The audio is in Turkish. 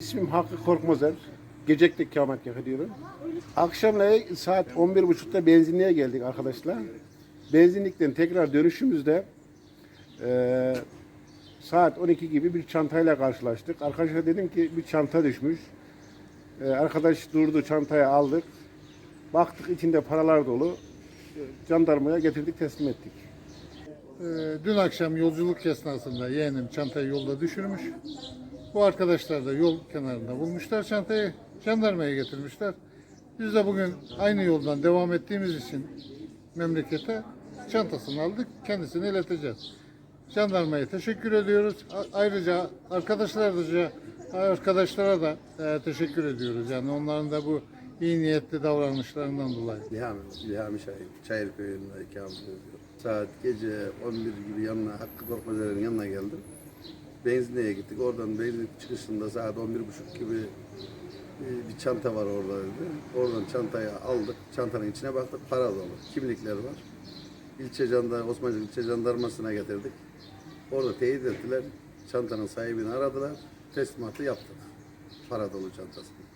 İsmim Hakkı Korkmazer. Gecek'te ikamet ediyorum. Akşamleyin saat 11.30'da benzinliğe geldik arkadaşlar. Benzinlikten tekrar dönüşümüzde eee, saat 12 gibi bir çantayla karşılaştık. Arkadaşa dedim ki bir çanta düşmüş. Eee, arkadaş durdu çantayı aldık. Baktık içinde paralar dolu. Eee, Jandarmaya getirdik teslim ettik. Ee, Dün akşam yolculuk esnasında yeğenim çantayı yolda düşürmüş. Bu arkadaşlar da yol kenarında bulmuşlar çantayı. Jandarmaya getirmişler. Biz de bugün aynı yoldan devam ettiğimiz için memlekete çantasını aldık. Kendisini ileteceğiz. Jandarmaya teşekkür ediyoruz. Ayrıca arkadaşlarca arkadaşlara da e, teşekkür ediyoruz. Yani onların da bu iyi niyetli davranışlarından dolayı. Lihami, Lihami Şahin, Çayır köyünde ikamet ediyor. Saat gece 11 gibi yanına, Hakkı Korkmazer'in yanına geldim. Benzinliğe gittik. Oradan benzinlik çıkışında saat 11.30 gibi e, bir çanta var orada dedi. Oradan çantayı aldık. Çantanın içine baktık. Para dolu. Kimlikler var. İlçe jandarma, Osmancık ilçe jandarmasına getirdik. Orada teyit ettiler. Çantanın sahibini aradılar. Teslimatı yaptık. Para dolu çantasını.